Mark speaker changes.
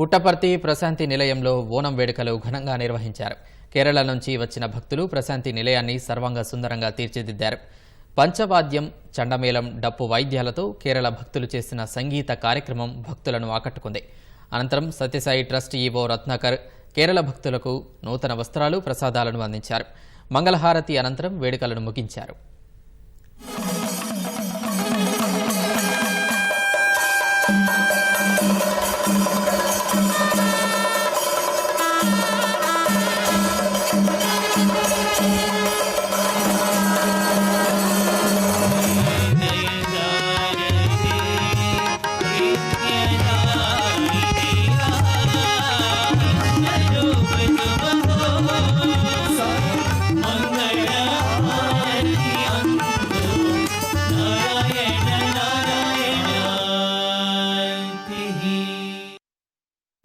Speaker 1: పుట్టపర్తి ప్రశాంతి నిలయంలో ఓనం వేడుకలు ఘనంగా నిర్వహించారు. కేరళ నుంచి వచ్చిన భక్తులు ప్రశాంతి నిలయాన్ని సర్వంగ సుందరంగా తీర్చిదిద్దారు. పంచవాద్యం చండమేళం డప్పు వాయిద్యాలతో కేరళ భక్తులు చేసిన సంగీత కార్యక్రమం భక్తులను ఆకట్టుకుంది. అనంతరం సత్యసాయి ట్రస్ట్ ఈవో రత్నాకర్ కేరళ భక్తులకు నూతన వస్త్రాలు ప్రసాదాలను అందించారు. మంగళహారతి అనంతరం వేడుకలను ముగించారు. Bye.